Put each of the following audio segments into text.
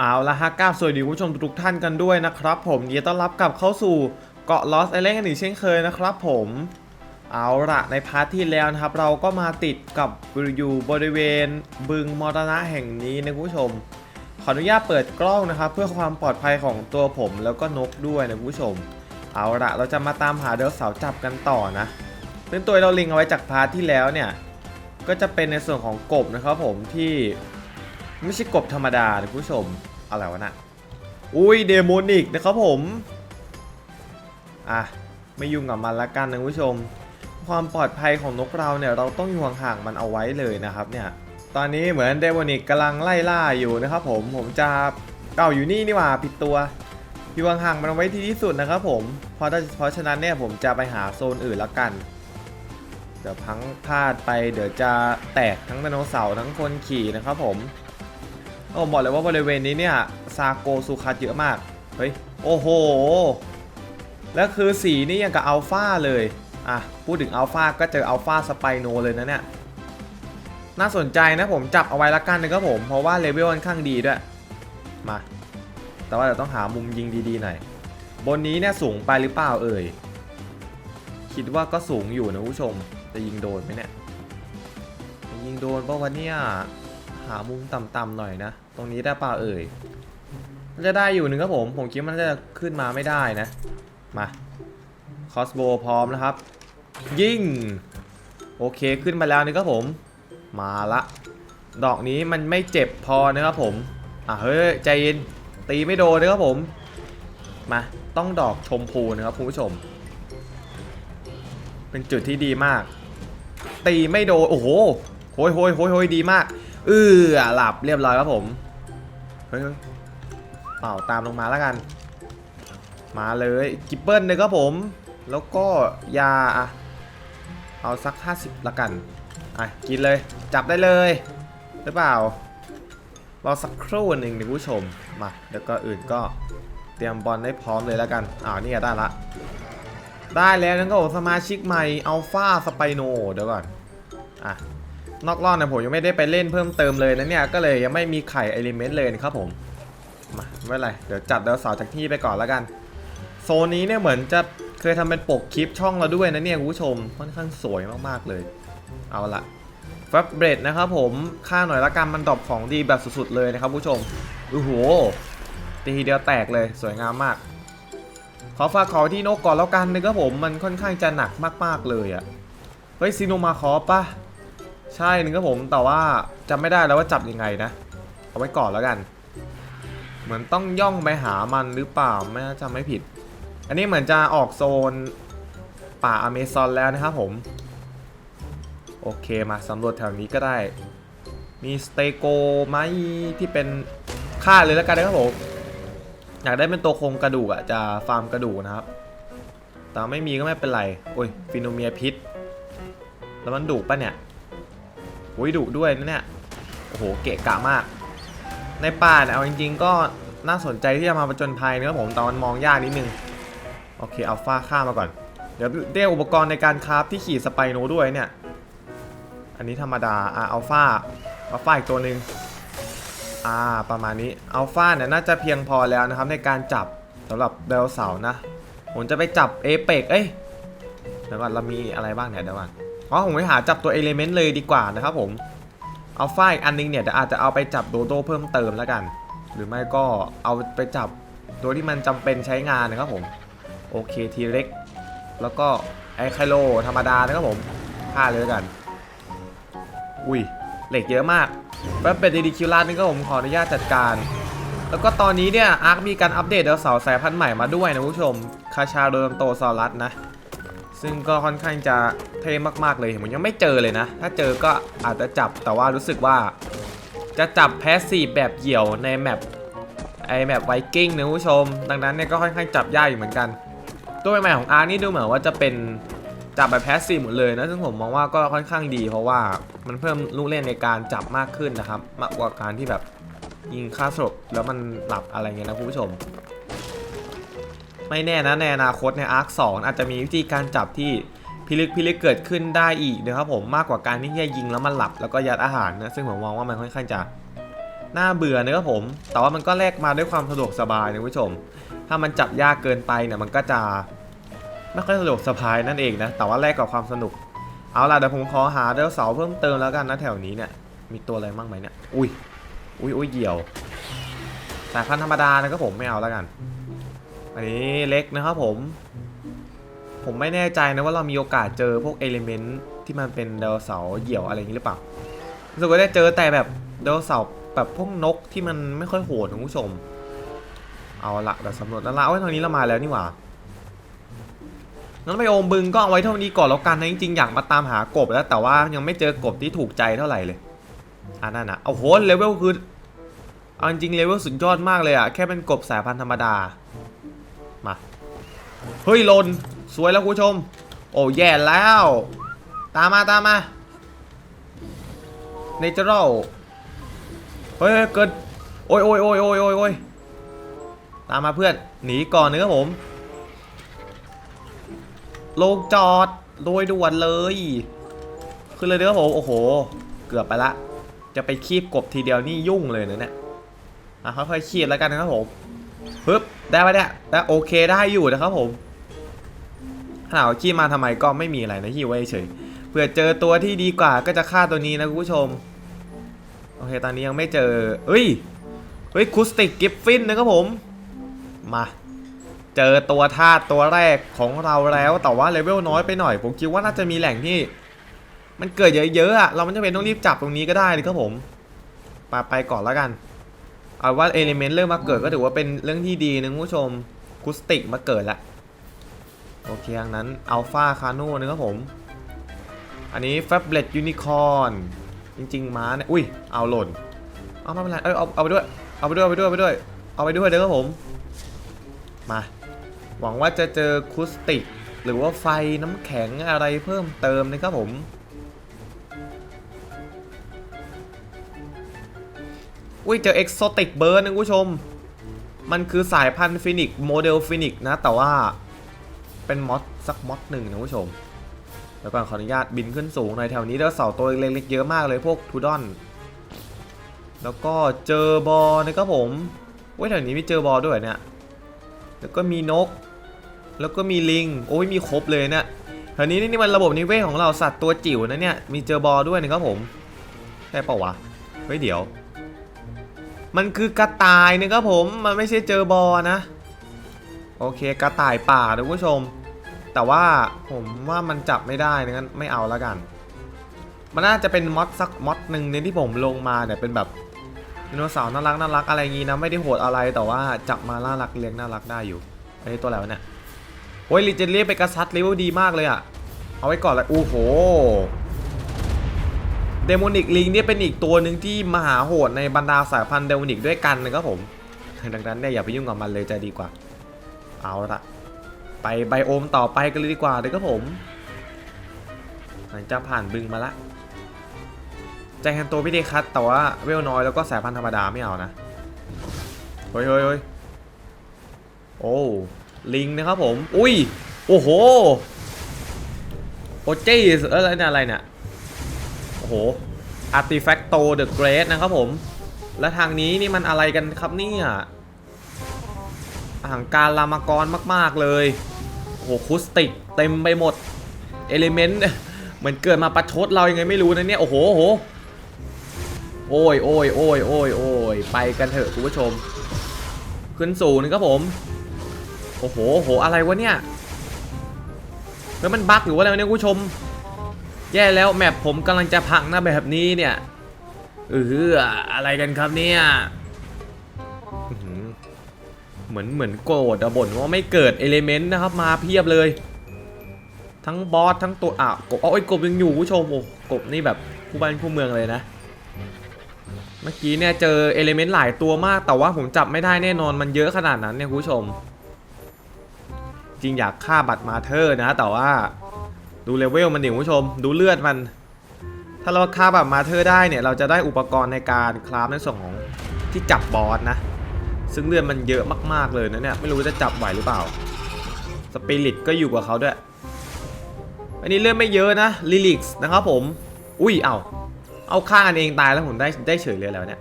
เอาละฮะกราบสวัสดีคุณผู้ชมทุกท่านกันด้วยนะครับผมยินดีต้อนรับกลับเข้าสู่เกาะลอสไอแลนด์กันอีกเช่นเคยนะครับผมเอาละในพาร์ทที่แล้วนะครับ เราก็มาติดกับอยู่บริเวณบึงมรณะแห่งนี้นะคุณผู้ชม ขออนุญาตเปิดกล้องนะครับ เพื่อความปลอดภัยของตัวผมแล้วก็นกด้วยนะคุณผู้ชม เอาละเราจะมาตามหาเดลเสาจับกันต่อนะซึ่งตัวเราลิงก์เอาไว้จากพาร์ทที่แล้วเนี่ยก็จะเป็นในส่วนของกบนะครับผมที่ ไม่ใช่กบธรรมดานะคุณผู้ชม อะไรวะน่ะอุ้ยเดโมนิกนะครับผม อะ ไม่ยุ่งกับมันละกันนะคุณผู้ชม ความปลอดภัยของนกเราเนี่ยเราต้องอยู่ห่างๆมันเอาไว้เลยนะครับเนี่ย ตอนนี้เหมือนเดโมนิกกำลังไล่ล่าอยู่นะครับผม ผมจะเก่าอยู่นี่นี่หว่าผิดตัว อยู่ห่างๆมันเอาไว้ที่ที่สุดนะครับผม เพราะถ้าเพราะฉะนั้นเนี่ยผมจะไปหาโซนอื่นละกันเดี๋ยวพังพลาดไปเดี๋ยวจะแตกทั้งไดโนเสาร์ทั้งคนขี่นะครับผม โอ้บอกเลยว่าบริเวณนี้เนี่ยซาโกซูคัสเยอะมาก เฮ้ย โอ้โห แล้วคือสีนี่ยังกับอัลฟาเลย อะ พูดถึงอัลฟาก็เจออัลฟาสไปโนเลยนะเนี่ย น่าสนใจนะผมจับเอาไว้ละกันนะครับผม เพราะว่าเลเวลค่อนข้างดีด้วย มา แต่ว่าเดี๋ยวต้องหามุมยิงดีๆหน่อย บนนี้เนี่ยสูงไปหรือเปล่าเอ่ย คิดว่าก็สูงอยู่นะผู้ชม จะยิงโดนไหมเนี่ย ยิงโดนเพราะว่าเนี่ย หามุมต่ำๆหน่อยนะ ตรงนี้ได้ป่าเอ่ยมันจะได้อยู่หนึ่งครับผม ผมคิดมันจะขึ้นมาไม่ได้นะ มาคอสโบพร้อมนะครับ ยิง โอเคขึ้นมาแล้วนี่ครับผม มาละ ดอกนี้มันไม่เจ็บพอนะครับผม อะเฮ้ยใจเย็น ตีไม่โดนนะครับผม มาต้องดอกชมพูนะครับคุณผู้ชม เป็นจุดที่ดีมาก ตีไม่โดน โอ้โหโหยโหยโหยโหยดีมาก เออหลับเรียบร้อยครับผมเฮ้ยเป่าตามลงมาแล้วกัน มาเลยกิปเปิลเลยครับผม แล้วก็ยาอะเอาสัก 50ละกันอะกินเลยจับได้เลยหรือเปล่ารอสักครู่หนึ่งนะคุณผู้ชมมาแล้วก็อื่นก็เตรียมบอลได้พร้อมเลยแล้วกันอ้าวนี่ก็ได้ละ ได้แล้วนั่นก็สมาชิกใหม่อัลฟาสไปโนเดี๋ยวก่อนอะ นอกรอบเนี่ยผมยังไม่ได้ไปเล่นเพิ่มเติมเลยนะเนี่ย ก็เลยยังไม่มีไข่เอลิเมนต์เลยนะครับผม มาไม่เป็นไร เดี๋ยวจัดดาวสาร์จากที่ไปก่อนแล้วกัน โซนนี้เนี่ยเหมือนจะเคยทำเป็นปกคลิปช่องเราด้วยนะเนี่ยคุณผู้ชมค่อนข้างสวยมากๆเลย เอาละฟับเบรดนะครับผมค่าหน่อยละกันมันดรอปของดีแบบสุดๆเลยนะครับคุณผู้ชมโอ้โหตีเดียวแตกเลยสวยงามมากขอฝากขอที่นกก่อนแล้วกันนะครับผมมันค่อนข้างจะหนักมากๆเลยอะ่ะเฮ้ยซีโนมาคอปะ ใช่หนึ่งครับผมแต่ว่าจำไม่ได้แล้วว่าจับยังไงนะ เอาไว้ก่อนแล้วกัน เหมือนต้องย่องไปหามันหรือเปล่าไม่จำไม่ผิด อันนี้เหมือนจะออกโซนป่าอเมซอนแล้วนะครับผมโอเคมาสำรวจแถวนี้ก็ได้ มีสเตโกไหมที่เป็นค่าเลยแล้วกันนะครับผมอยากได้เป็นตัวโครงกระดูกอะจะฟาร์มกระดูกนะครับ แต่ไม่มีก็ไม่เป็นไร โอ้ยฟิโนเมียพิษ แล้วมันดุปะเนี่ย อุ้ยดุด้วยนะเนี่ย โอ้โห เกะกะมาก ในป่าเนี่ยเอาจริงๆ ก็น่าสนใจที่จะมาประจนภัยนะครับผมแต่มันมองยากนิดนึง โอเคอัลฟาฆ่ามาก่อน เดี๋ยวเรียอุปกรณ์ในการคราฟที่ขี่สไปโนด้วยเนี่ย อันนี้ธรรมดา อะอัลฟาอัลฟาอีกตัวหนึ่งอ่า ประมาณนี้อัลฟาเนี่ยน่าจะเพียงพอแล้วนะครับในการจับสำหรับเดลเสาร์นะ ผมจะไปจับเอเปกเอ้ย เดี๋ยวก่อนเรามีอะไรบ้างเนี่ยเดี๋ยวก่อน อ๋อผมไปหาจับตัวเอลิเมนต์เลยดีกว่านะครับผมเอาไฟล์อีกอันนึงเนี่ยเดี๋ยวอาจจะเอาไปจับโดโดเพิ่มเติมแล้วกัน หรือไม่ก็เอาไปจับตัวที่มันจำเป็นใช้งานนะครับผมโอเคทีเล็กแล้วก็ไอไคโลธรรมดานะครับผมฆ่าเลยกัน อุ้ยเหล็กเยอะมากแป๊บเป็นดีดีคิวลาดนี่ก็ผมขออนุญาตจัดการ แล้วก็ตอนนี้เนี่ยอาร์คมีการอัปเดตดาวเสาสายพันธุ์ใหม่มาด้วยนะคุณผู้ชมคาชาโดมโตซอรัสนะ ซึ่งก็ค่อนข้างจะเท่มากๆเลยผมยังไม่เจอเลยนะ ถ้าเจอก็อาจจะจับแต่ว่ารู้สึกว่าจะจับแพสซีฟแบบเหี่ยวในแมปไอแมปไวกิ้งนะคุณผู้ชม ดังนั้นเนี่ยก็ค่อนข้างจับยากอยู่เหมือนกัน ตัวใหม่ๆของอาร์นี่ดูเหมือนว่าจะเป็นจับแบบแพสซีฟหมดเลยนะซึ่งผมมองว่าก็ค่อนข้างดี เพราะว่ามันเพิ่มลูกเล่นในการจับมากขึ้นนะครับ มากกว่าการที่แบบยิงค่าสลบแล้วมันหลับอะไรเงี้ยนะคุณผู้ชม ไม่แน่นะในอนาคตในอาร์คสอาจจะมีวิธีการจับที่พิลึกพิลึกเกิดขึ้นได้อีกนะครับผมมากกว่าการที่แค่ยิงแล้วมันหลับแล้วก็ยัดอาหารนะซึ่งผมมองว่ามันค่อนข้างจะน่าเบื่อนะครับผม แต่ว่ามันก็แลกมาด้วยความสะดวกสบายนะคุณผู้ชม ถ้ามันจับยากเกินไปเนี่ยมันก็จะไม่ค่อยสะดวกสบายนั่นเองนะ แต่ว่าแลกกับความสนุก เอาล่ะเดี๋ยวผมขอหาไดโนเสาเพิ่มเติมแล้วกันนะแถวนี้เนี่ย มีตัวอะไรบ้างไหมเนี่ย อุ้ย อุ้ยอุ้ยเหี่ยว สายพันธุ์ธรรมดานะครับผมไม่เอาแล้วกัน อันนี้เล็กนะครับผม ผมไม่แน่ใจนะว่าเรามีโอกาสเจอพวกเอลิเมนต์ที่มันเป็นไดโนเสาร์เหี่ยวอะไรอย่างนี้หรือเปล่ารู้สึกว่าได้เจอแต่แบบไดโนเสาร์แบบพวกนกที่มันไม่ค่อยโหดนะคุณผู้ชม เอาละเดี๋ยวสำรวจแล้วละเอ้ยทางนี้เรามาแล้วนี่หว่างั้นไปโอมบึงก็เอาไว้เท่านี้ก่อนแล้วกันนะจริงๆอยากมาตามหากบแล้วแต่ว่ายังไม่เจอกบที่ถูกใจเท่าไหร่เลยอ่านั่นนะโอ้โหเลเวลคือเอาจริงๆเลเวลสุดยอดมากเลยอะแค่เป็นกบสายพันธุ์ธรรมดา เฮ้ยหลนสวยแล้วคุณผู้ชม โอ้แย่แล้ว ตามมาตามมาเนเจอรัลเฮ้ยเกินโอ้ยโอ้ยโอ้ยโอ้ยโอ้ยโอ้ยตามมาเพื่อนหนีก่อนนะครับผมลงจอดโดยด่วนเลยขึ้นเลยเด้อผมโอ้โห เกือบไปละ จะไปคีบกบทีเดียวนี่ยุ่งเลยเนะเนี่ยอะค่อยๆคีบแล้วกันนะครับผมปึ๊บ ได้ปะเนี่ยได้โอเคได้อยู่นะครับผมถามว่าขี้มาทำไมก็ไม่มีอะไรนะขี้ไว้เฉยเผื่อเจอตัวที่ดีกว่าก็จะฆ่าตัวนี้นะคุณผู้ชม โอเคตอนนี้ยังไม่เจอเฮ้ยเฮ้ยคูสติกกิฟฟินนะครับผม มาเจอตัวธาตุตัวแรกของเราแล้วแต่ว่าเลเวลน้อยไปหน่อย ผมคิดว่าน่าจะมีแหล่งที่ มันเกิดเยอะๆอะเราไม่จำเป็นต้องรีบจับตรงนี้ก็ได้นะครับผมไปไปก่อนแล้วกัน เอาว่าเอลิเมนต์เริ่มมาเกิดก็ถือว่าเป็นเรื่องที่ดีนะคุณผู้ชมคุสติกมาเกิดล้วโอเคดังนั้นอัลฟาคาโน่นะครับผม อันนี้แฟบเ e ตยูนิคอนจริง ๆ ม้าเนี่ย อุ้ย เอาหล่น เอาไม่เป็นไร เอ้ยเอาเอาไปด้วย เอาไปด้วย เอาไปด้วย เอาไปด้วย เอาไปด้วยเด้อครับผม มา หวังว่าจะเจอคุสติก หรือว่าไฟน้ำแข็งอะไรเพิ่มเติมนะครับผม อุ้ยเจอเอ็กโซติกเบิร์นนะคุณผู้ชม มันคือสายพันธุ์ฟินิกโมเดลฟินิกนะ แต่ว่าเป็นมอดสักมอดหนึ่งนะคุณผู้ชม แล้วก่อนขออนุญาตบินขึ้นสูงในแถวนี้แล้วเสาตัวเล็กๆเยอะมากเลยพวกทูดอน แล้วก็เจอบอนะครับผมเว้ยแถวนี้ไมีเจอบอด้วยเนี่ย แล้วก็มีนก แล้วก็มีลิง โอ้ยมีครบเลยเนี่ยแถวนี้นี่มันระบบนิเวศของเราสัตว์ตัวจิ๋วนะเนี่ย มีเจอบอด้วยนะครับผม ใช่ปล่าวะ เฮ้ยเดี๋ยว มันคือกระต่ายนะครับผม มันไม่ใช่เจอบอนะ โอเคกระต่ายป่านะคุณผู้ชม แต่ว่าผมว่ามันจับไม่ได้นะงั้นไม่เอาแล้วกัน มันน่าจะเป็นมอดสักมอดหนึ่งในที่ผมลงมาเนี่ยเป็นแบบไดโนเสาร์น่ารักน่ารักอะไรงี้นะไม่ได้โหดอะไรแต่ว่าจับมาน่ารักเลี้ยงน่ารักได้อยู่ไอ้นี่ตัวอะไรวะเนี่ยโอ้ยลิเจนเรียไปกระซัดเลเวลดีมากเลยอะเอาไว้ก่อนเลยโอ้โห เดโมนิกลิงเนี่ยเป็นอีกตัวหนึ่งที่มหาโหดในบรรดาสายพันธุ์เดโมนิกด้วยกันนะครับผมดังนั้นเนี่ยอย่าไปยุ่งกับมันเลยจะดีกว่า เอาละไปไบโอมต่อไปกันเลยดีกว่าเลยครับผม หลังจากผ่านบึงมาละใจแฮนโตไม่ได้คัดแต่ว่าเวลน้อยแล้วก็สายพันธุ์ธรรมดาไม่เอานะเฮ้ยเฮ้ยเฮ้ยโอ้ลิงนะครับผม อุ้ย โอ้โห โอเจสอะไรเนี่ยอะไรเนี่ย อ้โหอาร์ติแฟกโตเดอะเกรดนะครับผม และทางนี้นี่มันอะไรกันครับเนี่ยอาหางการลามากรมาก ๆ เลยโอ้โหคุสติกเต็มไปหมด เอลิเมนต์เหมือนเกิดมาประชดเรายังไงไม่รู้นะเนี่ย โอ้โห โอ้โหโอ้ยโอ้ยโอ้ยโอ้ยโอ้ยไปกันเถอะคุณผู้ชม ขึ้นสูงนะครับผม โอ้โหโอ้โห อะไรวะเนี่ย แล้วมันบั๊กหรือว่าอะไรเนี่ยคุณผู้ชม แย่แล้วแมปผมกำลังจะพังนะแบบนี้เนี่ยเอออะไรกันครับเนี่ยเหมือนเหมือนโกรธอะบ่นว่าไม่เกิดเอลิเมนต์นะครับมาเพียบเลย ทั้งบอสทั้งตัวอะกบอาไอ้ยกบยังอยู่คุณผู้ชมโอ้กบนี่แบบผู้บ้านผู้เมืองเลยนะ เมื่อกี้เนี่ยเจอเอเลเมนต์หลายตัวมาก แต่ว่าผมจับไม่ได้แน่นอนมันเยอะขนาดนั้นเนี่ยคุณผู้ชม จริงอยากฆ่าบัตรมาเธอนะ แต่ว่า ดูเลเวลมันดิคุณผู้ชม ดูเลือดมัน ถ้าเราฆ่าบัตรมาเธอได้เนี่ย เราจะได้อุปกรณ์ในการคราฟในส่วนของที่จับบอสนะ ซึ่งเลือดมันเยอะมากๆเลยนะเนี่ย ไม่รู้จะจับไหวหรือเปล่า สปิริตก็อยู่กับเขาด้วย อันนี้เลือดไม่เยอะนะลิลิกส์นะครับผม อุ้ย เอาเอาฆ่ากันเองตายแล้วผมได้ได้เฉยเลยแล้วเนี่ย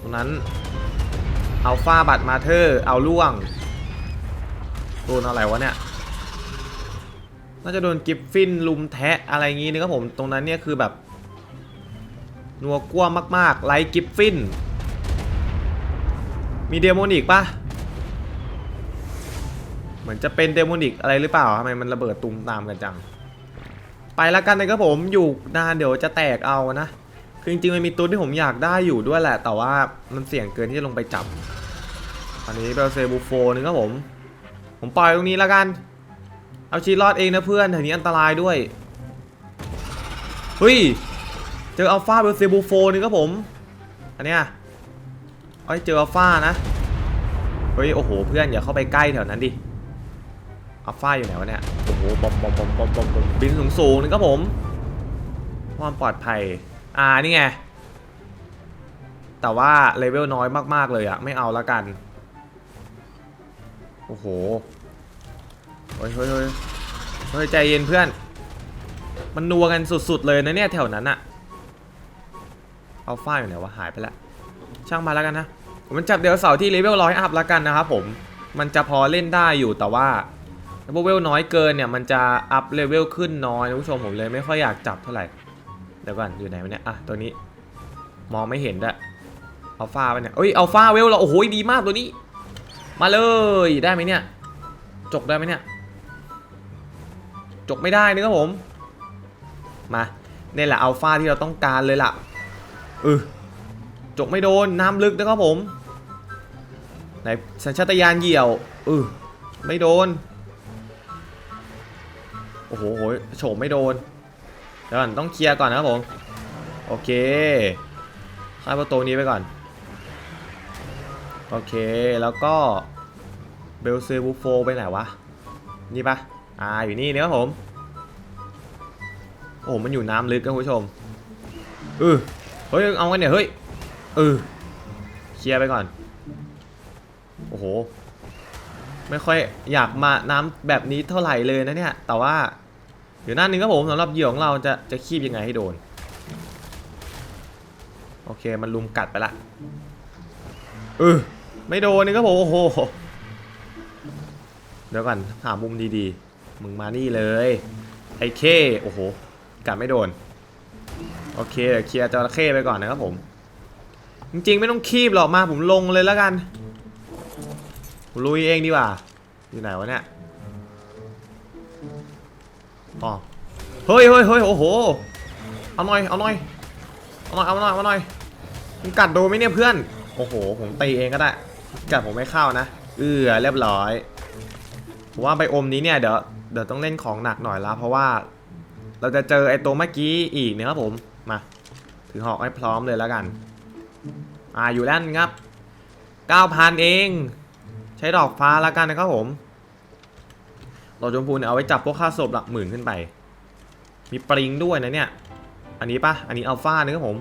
ตรงนั้นอัลฟาบัตมาเธอเอาล่วงโดนอะไรวะเนี่ย น่าจะโดนกิฟฟินลุมแทะอะไรงี้นะครับผม ตรงนั้นเนี่ยคือแบบ นัวกลัวมากๆไลท์กิฟฟิน มีเดโมนิกปะเหมือนจะเป็นเดโมนิกอะไรหรือเปล่าทำไมมันระเบิดตุมตามกันจัง ไปแล้วกันนะครับผมอยู่นานเดี๋ยวจะแตกเอานะคือจริงๆมันมีตัวที่ผมอยากได้อยู่ด้วยแหละ แต่ว่ามันเสี่ยงเกินที่จะลงไปจับ อันนี้เบลเซบูโฟนึงครับผม ผมปล่อยตรงนี้แล้วกัน เอาชีรอดเองนะเพื่อนแถวนี้อันตรายด้วยเฮ้ยเจออัลฟาเบลเซบูโฟนึงครับผมอันเนี้ยเอ้ยเจออัลฟานะเฮ้ยโอ้โหเพื่อนอย่าเข้าไปใกล้แถวนั้นดิอัลฟาอยู่ไหนวะเนี่ยโอ้โหบอมบอมบอมบอมบอมบอมบินสูงสูงๆนึงครับผมความปลอดภัยอ่านี่ไงแต่ว่าเลเวลน้อยมากๆเลยอะไม่เอาละกันโอ้โห เฮ้ยเฮ้ยเฮ้ยเฮ้ยใจเย็นเพื่อน มันนัวกันสุดๆเลยนะเนี่ยแถวนั้นอะเอัลฟาอยู่ไหนวะหายไปล้วช่างมาแล้วกันนะผมมันจับเดลเสาร์ที่เลเวลร้อยอัพแล้วกันนะครับผมมันจะพอเล่นได้อยู่แต่ว่าเลเวลน้อยเกินเนี่ยมันจะอัพเลเวลขึ้นน้อยนะผู้ชมผมเลยไม่ค่อยอยากจับเท่าไหร่เดี๋ยวก่อนอยู่ไหนวะเนี่ยอะตัวนี้มองไม่เห็นด้วยอัลฟาไปเนี่ยเอ้ยอัลฟาเวลเราโอ้โหดีมากตัวนี้ มาเลยได้ไหมเนี่ยจกได้ไหมเนี่ย จกไม่ได้นะครับผม มาเนี่ยแหละอัลฟาที่เราต้องการเลยล่ะเออจกไม่โดนน้ำลึกนะครับผมไหนสัญชาตญาณเหี่ยวเออไม่โดน โอ้โหโฉมไม่โดนเดี๋ยวก่อนต้องเคลียร์ก่อนนะครับผมโอเคค่าประตูนี้ไปก่อน โอเคแล้วก็เบลเซบูโฟไปไหนวะ นี่ปะ อ่าอยู่นี่นะครับผม โอ้มันอยู่น้ำลึกนะคุณผู้ชมเออเฮ้ยเอากันเนี่ยเฮ้ยเออเคลียร์ไปก่อน โอ้โห ไม่ค่อยอยากมาน้ำแบบนี้เท่าไหร่เลยนะเนี่ย แต่ว่าเดี๋ยวหน้านึงครับผมสำหรับเหยื่อของเราจะจะคีบยังไงให้โดน โอเคมันลุมกัดไปละเออไม่โดนนี่ครับผมโอ้โหเดี๋ยวก่อนหามุมดีๆ มึงมานี่เลย ไอ้เคโอ้โหกัดไม่โดน โอเคเดี๋ยวเคลียร์จระเข้ไปก่อนนะครับผม จริงๆไม่ต้องคีบหรอกมาผมลงเลยแล้วกันผมลุยเองดีกว่า อยู่ไหนวะเนี่ยอ๋อเฮ้ยเฮ้ยเฮ้ยโอ้โห เอาหน่อย เอาหน่อย เอาหน่อย เอาหน่อย เอาหน่อยมึงกัดโดนไหมเนี่ยเพื่อน โอ้โห ผมตีเองก็ได้ กัดผมไม่เข้านะ เอือเรียบร้อยผมว่าไปอมนี้เนี่ยเดี๋ยว เดี๋ยวต้องเล่นของหนักหน่อยละเพราะว่าเราจะเจอไอ้ตัวเมื่อกี้อีกเนี่ยครับผม มา ถือหอกให้พร้อมเลยแล้วกัน อ่าอยู่แล้วครับ9,000 เอง ใช้ดอกฟ้าแล้วกันนะครับผมดอกชมพูเนี่ยเอาไว้จับพวกค่าศพหลักหมื่นขึ้นไป มีปริงด้วยนะเนี่ย อันนี้ปะอันนี้อัลฟานะครับผม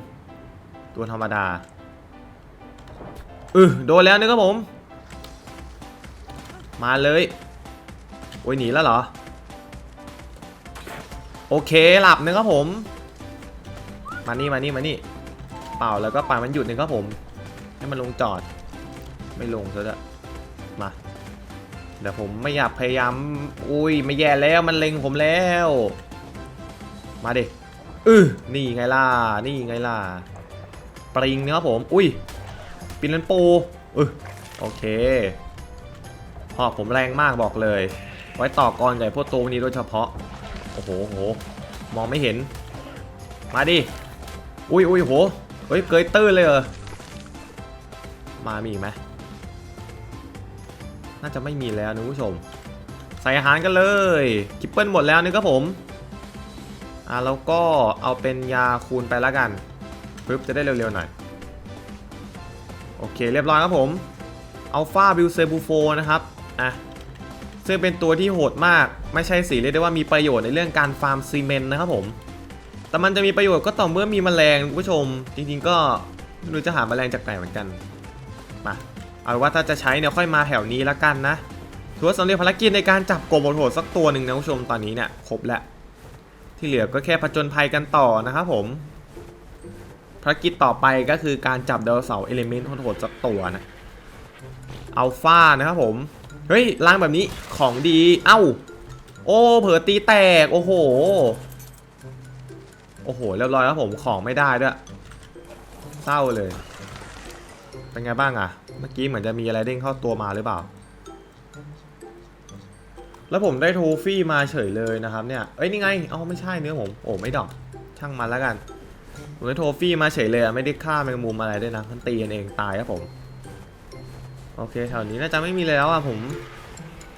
ตัวธรรมดาเออโดนแล้วนะครับผม มาเลย โอ้ยหนีแล้วเหรอ โอเคหลับนะครับผม มานี่มานี่มานี่ เปล่าแล้วก็ปล่อยมันหยุดหนึ่งครับผม ให้มันลงจอด ไม่ลงซะแล้วมาเดี๋ยวผมไม่อยากพยายามอุ้ยไม่แย่แล้วมันเล็งผมแล้ว มาดิอือนี่ไงล่ะนี่ไงล่ะปริงนะครับผม อุ้ยปินเลนโปเออโอเคหอกผมแรงมากบอกเลย ไว้ต่อกรใหญ่พวกตัวนี้โดยเฉพาะ โอ้โหโห มองไม่เห็น มาดิ อุ้ยอุ้ยโห เฮ้ย เกยตื้นเลยเหรอมามีอีกไหมน่าจะไม่มีแล้วนะผู้ชม ใส่อาหารกันเลยกิปเปิลหมดแล้วนี่ครับผม อ่าแล้วก็เอาเป็นยาคูณไปล้วกันปึ๊บจะได้เร็วๆหน่อย โอเคเรียบร้อยครับผมอัลฟาบิลเซบูโฟนะครับ อะ ซึ่งเป็นตัวที่โหดมาก ไม่ใช่สีเรียกได้ว่ามีประโยชน์ในเรื่องการฟาร์มซีเมนต์นะครับผม แต่มันจะมีประโยชน์ก็ต่อเมื่อมีแมลงคุณผู้ชม จริงๆก็ไม่รู้จะหาแมลงจากไหนเหมือนกัน มา เอาว่าถ้าจะใช้เนี่ยค่อยมาแถวนี้ละกันนะถือว่าสำเร็จภารกิจในการจับกบโหดสักตัวหนึ่งนะคุณผู้ชมตอนนี้เนี่ยครบแล้ว ที่เหลือก็แค่ผจญภัยกันต่อนะครับผม ภารกิจต่อไปก็คือการจับไดโนเสาร์เอลิเมนต์โหดสักตัวนะอัลฟานะครับผม เฮ้ยล้างแบบนี้ของดี เอ้า โอ้เผลอตีแตก โอ้โห โอ้โห เรียบร้อยครับผม ของไม่ได้ด้วย เศร้าเลย เป็นไงบ้างอะเมื่อกี้เหมือนจะมีอะไรเด้งเข้าตัวมาหรือเปล่า แล้วผมได้โทฟี่มาเฉยเลยนะครับเนี่ย เอ้ยนี่ไง เอาไม่ใช่เนื้อผม โอ้ไม่ดอก ช่างมันแล้วกัน ผมได้โทฟี่มาเฉยเลยไม่ได้ฆ่าแมงมุมอะไรด้วยนะ มันตีกันเองตายครับผม โอเคแถวนี้น่าจะไม่มีแล้วอะผม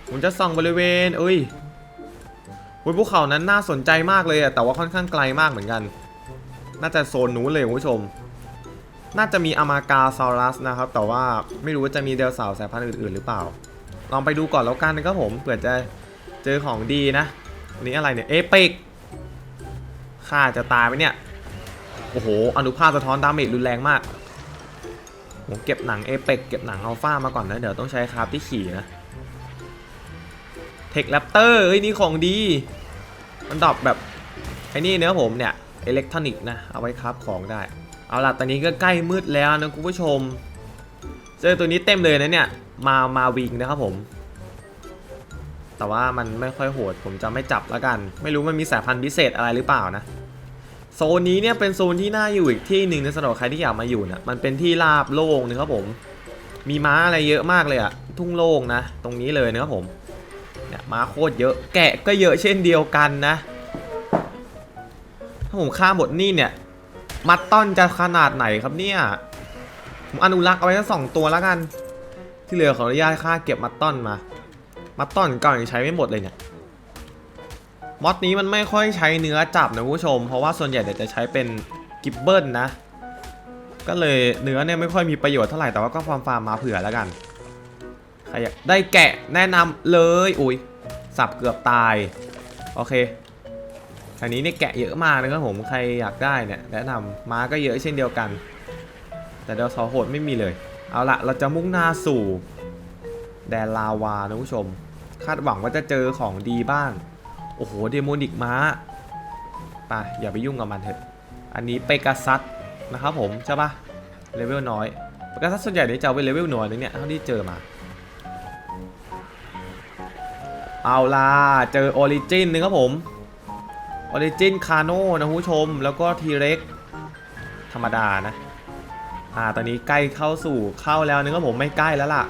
ผมจะส่องบริเวณเอ้ยบนภูเขานั้นน่าสนใจมากเลยอะแต่ว่าค่อนข้างไกลมากเหมือนกัน น่าจะโซนนู้นเลยคุณผู้ชม น่าจะมีอามากาซารัสนะครับ แต่ว่าไม่รู้ว่าจะมีเดลสาวสายพันธุ์อื่น ๆ หรือเปล่า ลองไปดูก่อนแล้วกันนะครับผมเผื่อจะเจอของดีนะอันนี้อะไรเนี่ยเอปิกข้าจะตายไหมเนี่ยโอ้โหอนุภาคสะท้อนดาเมจรุนแรงมาก ผมเก็บหนังเอเปกเก็บหนังอัลฟามาก่อนนะ เดี๋ยวต้องใช้คราฟที่ขี่นะเทคแรปเตอร์เฮ้ยนี่ของดี มันดอปแบบไอ้นี่เนื้อผมเนี่ยอิเล็กทรอนิกส์นะ เอาไว้คราฟของได้ เอาล่ะตอนนี้ก็ใกล้มืดแล้วนะคุณผู้ชม เจอตัวนี้เต็มเลยนะเนี่ย มามาวิงนะครับผม แต่ว่ามันไม่ค่อยโหดผมจะไม่จับแล้วกัน ไม่รู้มันมีสายพันธุ์พิเศษอะไรหรือเปล่านะ โซนนี้เนี่ยเป็นโซนที่น่าอยู่อีกที่หนึ่งในสำหรับใครที่อยากมาอยู่นะมันเป็นที่ราบโล่งนะครับผม มีม้าอะไรเยอะมากเลยอะทุ่งโล่งนะ ตรงนี้เลยนะครับผมเนี่ยม้าโคตรเยอะแกะก็เยอะเช่นเดียวกันนะ ถ้าผมฆ่าหมดนี่เนี่ย มัดต้อนจะขนาดไหนครับเนี่ยผมอนุรักษ์เอาไว้แค่สองตัวแล้วกัน ที่เหลือขออนุญาตค่าเก็บมัดต้อนมา มัดต้อนก่อนยังใช้ไม่หมดเลยเนี่ย มอดนี้มันไม่ค่อยใช้เนื้อจับนะคุณผู้ชม เพราะว่าส่วนใหญ่เดี๋ยวจะใช้เป็นกิบเบิลนะ ก็เลยเนื้อเนี่ยไม่ค่อยมีประโยชน์เท่าไหร่แต่ว่าก็ฟาร์มฟาร์มมาเผื่อแล้วกันใครอยากได้แกะแนะนำเลยอุ้ยสับเกือบตายโอเคอันนี้เนี่ยแกะเยอะมากนะครับผมใครอยากได้เนี่ยแนะนำม้าก็เยอะเช่นเดียวกัน แต่เดลซอโหดไม่มีเลย เอาละเราจะมุ่งหน้าสู่แดนลาวานะคุณผู้ชม คาดหวังว่าจะเจอของดีบ้าง โอ้โห เดโมนิกม้าไปอย่าไปยุ่งกับมันเถอะ อันนี้เปกาซัสนะครับผม ใช่ปะเลเวลน้อยเปกาซัสส่วนใหญ่เนี่ยจะเอาไปเลเวลน้อยนะเนี่ยเท่าที่เจอมา เอาล่ะ เจอออริจินนะครับผมออริจินคาโน่นะผู้ชม แล้วก็ทีเร็กธรรมดานะ อ่า ตอนนี้ใกล้เข้าสู่เข้าแล้วนะครับผมไม่ใกล้แล้วล่ะ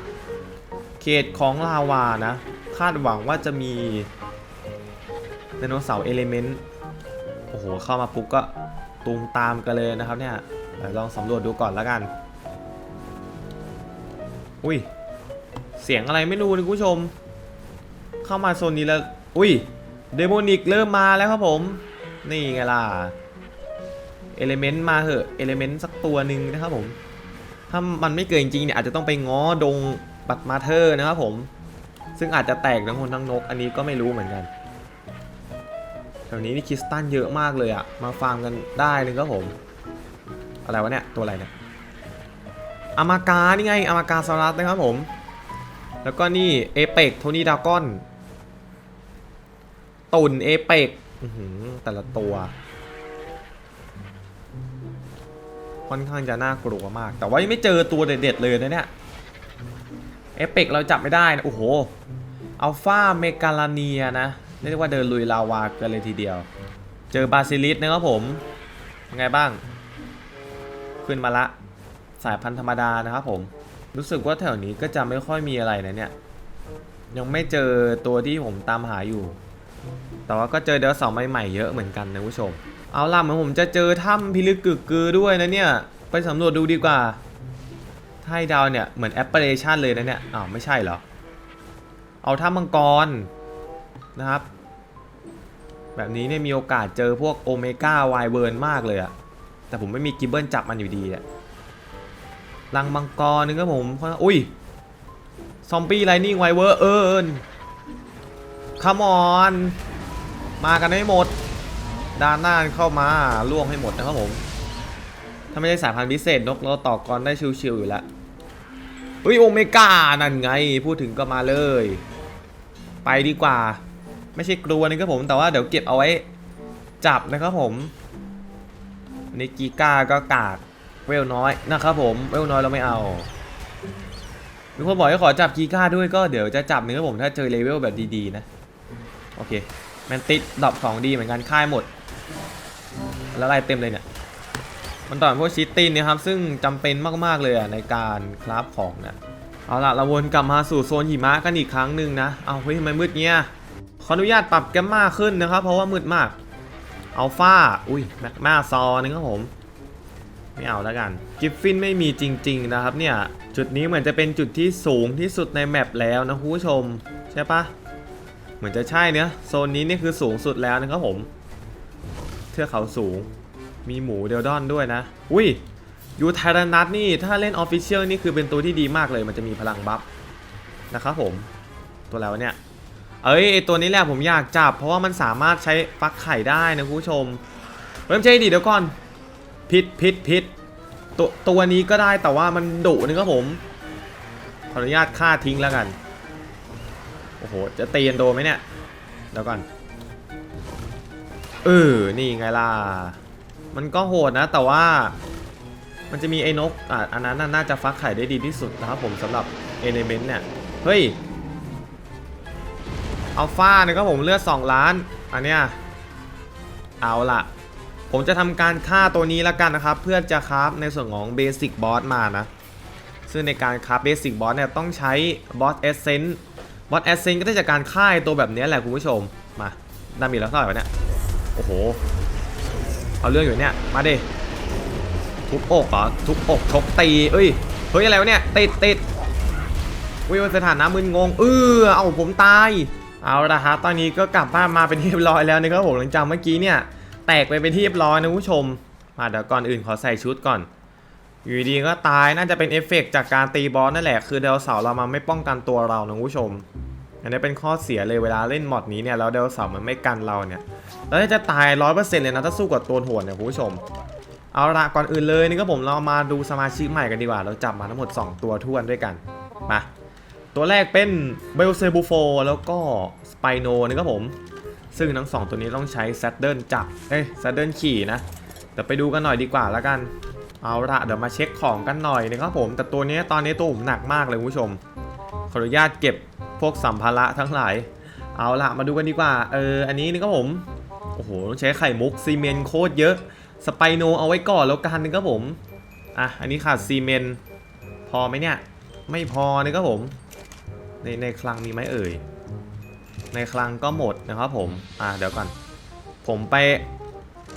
เขตของลาวานะ คาดหวังว่าจะมี ไดโนเสาร์เอลิเมนต์โอ้โห เข้ามาปุ๊บก็ตูมตามกันเลยนะครับเนี่ยลองสำรวจดูก่อนแล้วกัน อุ้ย เสียงอะไรไม่รู้นะคุณผู้ชม เข้ามาโซนนี้แล้ว อุ้ย เดโมนิกเริ่มมาแล้วครับผม นี่ไงล่ะ เอลิเมนต์มาเหอะ เอลิเมนต์สักตัวหนึ่งนะครับผม ถ้ามันไม่เกินจริงเนี่ยอาจจะต้องไปง้อดงบัตมาเธอร์นะครับผม ซึ่งอาจจะแตกทั้งคนทั้งนก อันนี้ก็ไม่รู้เหมือนกัน วนี้นี่คริสตันเยอะมากเลยอะมาฟาร์มกันได้นึงครับผม อะไรวะเนี่ย ตัวอะไรเนี่ยอามากานี่ไงอามากาซารัสนะครับผม แล้วก็นี่เอเปกโทนี่ดากอนตุนเอเปกแต่ละตัว ค่อนข้างจะน่ากลัวมาก แต่ว่ายังไม่เจอตัวเด็ดๆเลยนะเนี่ยเอเปกเราจับไม่ได้นะโอ้โหอัลฟาเมกาลาเนียนะ เรียกว่าเดินลุยลาวากันเลยทีเดียว เจอบาซิลิสนะครับผมยังไงบ้าง ขึ้นมาละสายพันธุ์ธรรมดานะครับผม รู้สึกว่าแถวนี้ก็จะไม่ค่อยมีอะไรนะเนี่ย ยังไม่เจอตัวที่ผมตามหาอยู่ แต่ว่าก็เจอเดลเสาร์ใหม่ๆเยอะเหมือนกันนะผู้ชม เอาล่ะเหมือนผมจะเจอถ้ำพิลึกกึกกือด้วยนะเนี่ย ไปสำรวจดูดีกว่าถ้าให้ดาวเนี่ยเหมือนแอปเปิลชันเลยนะเนี่ย อ้าวไม่ใช่เหรอ เอาถ้ำมังกร นะครับ แบบนี้เนี่ยมีโอกาสเจอพวกโอเมก้าไวเบิร์นมากเลยอะแต่ผมไม่มีกิบเบิลจับมันอยู่ดีอะรังมังกรนึงก็ผมอุ้ย ซอมบี้ไลนิ่งไวเวอร์เอิร์นคัมอน มากันให้หมด ด้านหน้าเข้ามาล่วงให้หมดนะครับผม ถ้าไม่ใช่สายพันธุ์พิเศษนกเราต่อกรได้ชิวๆอยู่แล้วเฮ้ยโอเมก้านั่นไง พูดถึงก็มาเลย ไปดีกว่า ไม่ใช่กลัวนะครับผม แต่ว่าเดี๋ยวเก็บเอาไว้จับนะครับผมอันนี้กีก้าก็กากเวลน้อยนะครับผมเวลน้อยเราไม่เอามีคนบอกให้ขอจับกีก้าด้วยก็เดี๋ยวจะจับเนื้อผมถ้าเจอเลเวลแบบดีๆนะโอเคแมนติดดรอปของดีเหมือนกันค่ายหมด แล้วอะไรเต็มเลยเนี่ยมันต่อยพวกชิตตินนะครับ ซึ่งจำเป็นมากๆเลยในการคราฟของนะเอาละเราวนกลับมาสู่โซนหิมะกันอีกครั้งหนึ่งนะ เอาเฮ้ยทำไมมืดเงี้ย ขออนุญาตปรับแกมมาขึ้นนะครับ เพราะว่ามืดมากอัลฟาอุ้ยแมกมาซอนึงครับผม ไม่เอาแล้วกัน กิฟฟินไม่มีจริง ๆ นะครับเนี่ย จุดนี้เหมือนจะเป็นจุดที่สูงที่สุดในแมปแล้วนะคุณผู้ชม ใช่ปะเหมือนจะใช่เนะโซนนี้นี่คือสูงสุดแล้วนะครับผม เทือกเขาสูง มีหมูเดลดอนด้วยนะ อุ้ยยูไทรนัทนี่ถ้าเล่นออฟฟิเชียลนี่คือเป็นตัวที่ดีมากเลย มันจะมีพลังบัฟนะครับผม ตัวแล้วเนี่ย เอ้ยไอตัวนี้แหละผมอยากจับ เพราะว่ามันสามารถใช้ฟักไข่ได้นะคุณผู้ชมเริ่มใช่ดิเดี๋ยวก่อนพิษพิษพิษตัวตัวนี้ก็ได้แต่ว่ามันดุนะครับผม ขออนุญาตฆ่าทิ้งแล้วกัน โอ้โห จะตีนโดนไหมเนี่ยเดี๋ยวก่อนเออนี่ไงล่ะ มันก็โหดนะแต่ว่ามันจะมีไอ้นกอะอันนั้นน่ะน่าจะฟักไข่ได้ดีที่สุดนะครับผมสำหรับเอเลเมนต์เนี่ย เฮ้ย อัลฟาเนี่ยก็ผมเลือด2ล้าน อันเนี้ยเอาละผมจะทำการฆ่าตัวนี้แล้วกันนะครับ เพื่อจะคราฟในส่วนของเบสิกบอสมานะ ซึ่งในการคราฟเบสิกบอสเนี่ยต้องใช้บอสเอเซนต์บอสเอเซนต์ก็ได้จากการฆ่าตัวแบบนี้แหละคุณผู้ชม มาดามีแล้วเท่าไหร่วะเนี่ย โอ้โห เอาเรื่องอยู่เนี่ย มาดิทุบอกเหรอทุบอกชกตี เอ้ย เฮ้ยอะไรวะเนี่ยติดติดวิวสถานะมึนงง เออเอาผมตาย เอาละครับตอนนี้ก็กลับบ้านมาเป็นที่เรียบร้อยแล้วนะครับผมหลังจากเมื่อกี้เนี่ย แตกไปเป็นที่เรียบร้อยนะคุณผู้ชมมาเดี๋ยวก่อนอื่นขอใส่ชุดก่อน อยู่ดีๆก็ตายน่าจะเป็นเอฟเฟกต์จากการตีบอสนั่นแหละคือเดลเสาเรามาไม่ป้องกันตัวเรานะคุณผู้ชม อันนี้เป็นข้อเสียเลยเวลาเล่นมอดนี้เนี่ยแล้วเดลเสามันไม่กันเราเนี่ยแล้วจะตายร้อยเปอร์เซ็นต์เลยนะถ้าสู้กับตัวโหดเนี่ยคุณผู้ชม เอาละก่อนอื่นเลยนี่ก็ผมเรามาดูสมาชิกใหม่กันดีกว่า เราจับมาทั้งหมด 2 ตัวท้วนด้วยกันมา ตัวแรกเป็นเบลเซบูโฟแล้วก็สไปโนนี่ก็ผม ซึ่งทั้งสองตัวนี้ต้องใช้แซดเดิลจับ เอ้ยแซดเดิลขี่นะเดี๋ยวไปดูกันหน่อยดีกว่าล้วกัน เอาละเดี๋ยวมาเช็คของกันหน่อยนะครับผม แต่ตัวนี้ตอนนี้ตัวผมหนักมากเลยคุณผู้ชม ขออนุญาตเก็บพวกสัมภาระทั้งหลาย เอาละมาดูกันดีกว่า เออ อันนี้นี่ก็ผม โอ้โหต้องใช้ไข่มุกซีเมนโคตรเยอะ สไปโนเอาไว้ก่อนแล้วกันนะครับผม อะ อันนี้ขาดซีเมนพอไหมเนี่ย ไม่พอนะครับผม ในในคลังมีไหมเอ่ย ในคลังก็หมดนะครับผม อะเดี๋ยวก่อน ผมไป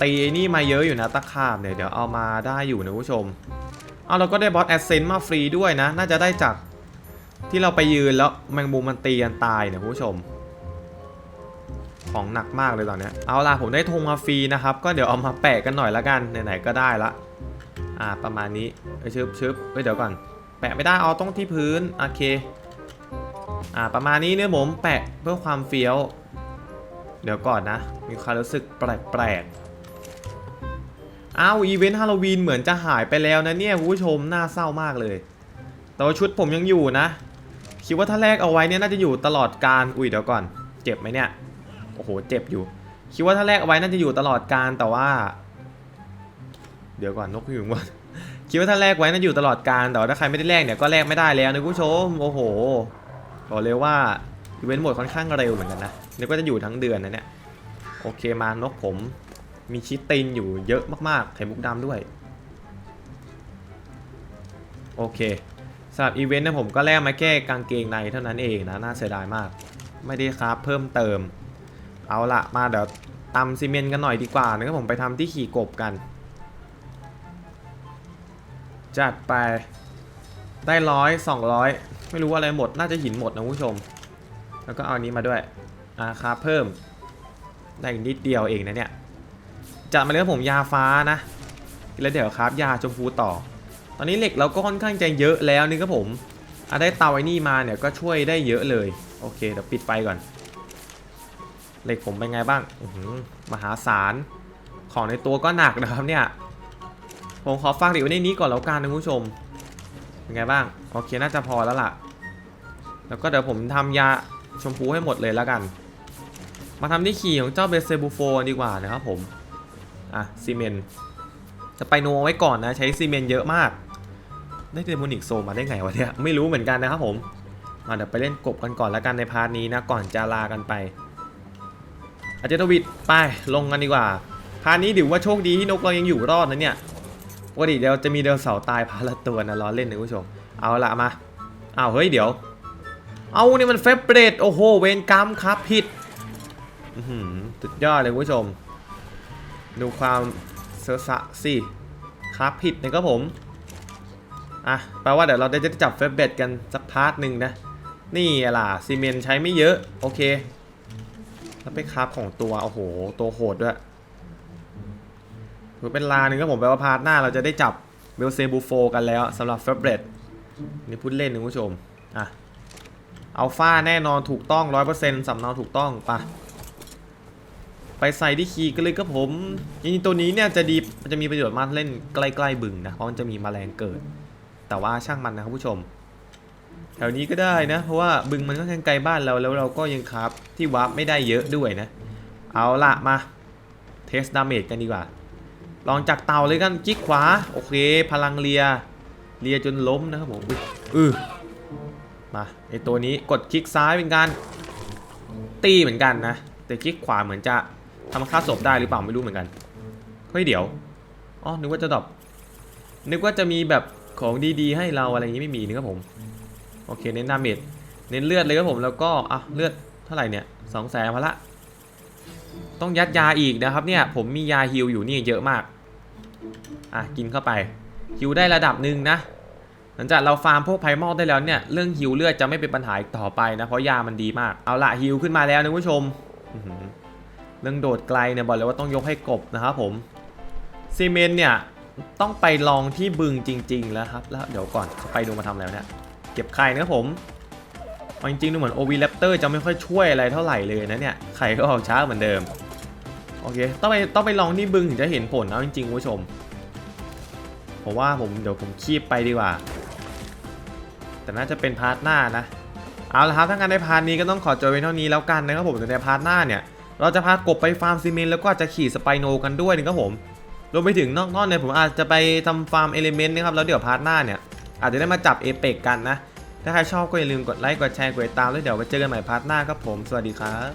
ตีนี่มาเยอะอยู่นะตะขาบเนี่ยเดี๋ยวเอามาได้อยู่นะผู้ชม เอาเราก็ได้บอสแอสเซนต์มาฟรีด้วยนะ น่าจะได้จากที่เราไปยืนแล้วแมงมุมมันตีกันตายเนี่ยผู้ชม ของหนักมากเลยตอนนี้เอาล่ะผมได้ธงมาฟรีนะครับ ก็เดี๋ยวเอามาแปะกันหน่อยละกันไหนๆก็ได้ละ อ่าประมาณนี้เอ้ยชึบชึบเอ้ยเดี๋ยวก่อน แปะไม่ได้เอาต้องที่พื้นโอเค อ่าประมาณนี้เนี่ยผมแปะเพื่อความเฟี้ยว เดี๋ยวก่อนนะ มีความรู้สึกแปลกๆอ้าวอีเวนต์ฮาโลวีนเหมือนจะหายไปแล้วนะเนี่ยคุณผู้ชมน่าเศร้ามากเลย แต่ว่าชุดผมยังอยู่นะ คิดว่าถ้าแลกเอาไว้เนี่ยน่าจะอยู่ตลอดการอุ้ยเดี๋ยวก่อน เจ็บไหมเนี่ยโอ้โหเจ็บอยู่ คิดว่าถ้าแลกเอาไว้น่าจะอยู่ตลอดการแต่ว่า เดี๋ยวก่อนนกอยู่ว่าคิดว่าถ้าแลกไว้น่าจะอยู่ตลอดการแต่ว่าถ้าใครไม่ได้แลกเนี่ยก็แลกไม่ได้แล้วนะคุณผู้ชมโอ้โห บอกเลยว่าอีเวนต์หมดค่อนข้างเร็วเหมือนกันนะนึกว่าจะอยู่ทั้งเดือนนะเนี่ยโอเคมานกผมมีชิตตินอยู่เยอะมากๆไข่มุกดำด้วย โอเคสำหรับอีเวนต์เนะผมก็แลกมาแค่กางเกงในเท่านั้นเองนะน่าเสียดายมาก ไม่ได้ครับเพิ่มเติม เอาละมาเดี๋ยวตำซีเมนต์กันหน่อยดีกว่านะครับผมไปทำที่ขี่กบกัน จัดไป ได้ร้อยสองร้อยไม่รู้อะไรหมดน่าจะหินหมดนะผู้ชม แล้วก็เอานี้มาด้วยอาครับเพิ่ม ได้อีกนิดเดียวเองนะเนี่ยจัดมาเลยครับผมยาฟ้านะ แล้วเดี๋ยวครับยาชมพูต่อ ตอนนี้เหล็กเราก็ค่อนข้างจะเยอะแล้วนี่ครับผมอะได้เตาไอ้นี่มาเนี่ยก็ช่วยได้เยอะเลย โอเคเดี๋ยวปิดไฟก่อน เหล็กผมเป็นไงบ้างมหาศาลของในตัวก็หนักนะครับเนี่ย ผมขอฝากเหล็กไว้ในนี้ก่อนแล้วกันนะคุณผู้ชม เป็นไงบ้างโอเคน่าจะพอแล้วล่ะ แล้วก็เดี๋ยวผมทำยาชมพูให้หมดเลยแล้วกัน มาทำที่ขี่ของเจ้าเบเซบูโฟดีกว่านะครับผมอะซีเมนจะไปโนไว้ก่อนนะใช้ซีเมนเยอะมาก ได้เดโมนิกโซมาได้ไงวะเนี่ยไม่รู้เหมือนกันนะครับผมมาเดี๋ยวไปเล่นกบกันก่อนแล้วกันในพาร์ทนี้นะก่อนจะลากันไปอาจารย์ทวิทไปลงกันดีกว่าพาร์ทนี้ถือว่าโชคดีที่นกเรายังอยู่รอดนะเนี่ย กติเดี๋ยวจะมีเดลเสาร์ตายพาละตัวนะล้อเล่นนะคุณผู้ชม เอาละมา เอาเฮ้ยเดี๋ยว เอานี่มันเฟเบรดโอ้โหเวนกรรมครับผิดสุดยอดเลยคุณผู้ชม ดูความเซอร์สะสิครับผิดนะครับผม อะแปลว่าเดี๋ยวเราได้จะจับเฟเบรดกันสักพาร์ทหนึ่งนะ นี่ล่ะซีเมนต์ใช้ไม่เยอะ โอเค แล้วไปคราฟของตัว โอ้โห ตัวโหดด้วย ถือเป็นลาหนึ่งครับผมแปลว่าพาร์ทหน้าเราจะได้จับเบลเซบูโฟกันแล้วสำหรับเฟเบรดนี่พูดเล่นนะคุณผู้ชมอะอัลฟาแน่นอนถูกต้อง 100%สำเนาถูกต้องปะไปใส่ที่คีย์กันเลยครับผมจริงๆตัวนี้เนี่ยจะดีมันจะมีประโยชน์มากเล่นใกล้ๆบึงนะ เพราะมันจะมีแมลงเกิด แต่ว่าช่างมันนะครับผู้ชม แถวนี้ก็ได้นะ เพราะว่าบึงมันก็ยังไกลบ้านเราแล้วเราก็ยังครับที่วาร์ปไม่ได้เยอะด้วยนะ เอาละมาเทสดาเมจกันดีกว่า ลองจากเต่าเลยกันจิกขวา โอเค พลังเลีย เลียจนล้มนะครับผมอือมาไอตัวนี้กดคลิกซ้ายเป็นการตีเหมือนกันนะ แต่คลิกขวาเหมือนจะทำค่าศพได้หรือเปล่าไม่รู้เหมือนกันเฮ้ยเดี๋ยวอ๋อนึกว่าจะดรอปนึกว่าจะมีแบบของดีๆ ให้เราอะไรอย่างนี้ไม่มีนะครับผมโอเคเน้นดาเมจเน้นเลือดเลยครับผมแล้วก็อะเลือดเท่าไหร่เนี่ยสองแสนมาละ ต้องยัดยาอีกนะครับเนี่ยผมมียาฮิลอยู่นี่เยอะมาก อะกินเข้าไปฮิลได้ระดับหนึ่งนะ หลังจากเราฟาร์มพวกไพมอลได้แล้วเนี่ยเรื่องฮิวเลือดจะไม่เป็นปัญหาอีกต่อไปนะเพราะยามันดีมาก เอาละฮิวขึ้นมาแล้วนะคุณผู้ชม เรื่องโดดไกลเนี่ยบอกเลยว่าต้องยกให้กบนะครับผมซีเมนต์เนี่ยต้องไปลองที่บึงจริง ๆ แล้วครับ แล้วเดี๋ยวก่อนไปดูมาทำแล้วเนี่ยเก็บไข่นะครับผม เอาจริงๆดูเหมือนโอวีแรปเตอร์จะไม่ค่อยช่วยอะไรเท่าไหร่เลยนะเนี่ย ไข่ก็ออกช้าเหมือนเดิม โอเค ต้องไปต้องไปลองที่บึงถึงจะเห็นผลนะจริงๆคุณผู้ชม ผมว่าผมเดี๋ยวผมคีบไปดีกว่า แต่น่าจะเป็นพาร์ทหน้านะ เอาละครับถ้างั้นในพาร์ทนี้ก็ต้องขอจบไว้เท่านี้แล้วกันนะครับผมแต่ในพาร์ทหน้าเนี่ย เราจะพากบไปฟาร์มซีเมนต์แล้วก็จะขี่สไปโนกันด้วยนะครับผม รวมไปถึงนอกๆเนี่ยผมอาจจะไปทำฟาร์มเอลิเมนต์นะครับแล้วเดี๋ยวพาร์ทหน้าเนี่ยอาจจะได้มาจับเอเปกกันนะ ถ้าใครชอบก็อย่าลืมกดไลค์ กดแชร์ กดติดตามแล้วเดี๋ยวไปเจอกันใหม่พาร์ทหน้าครับผม สวัสดีครับ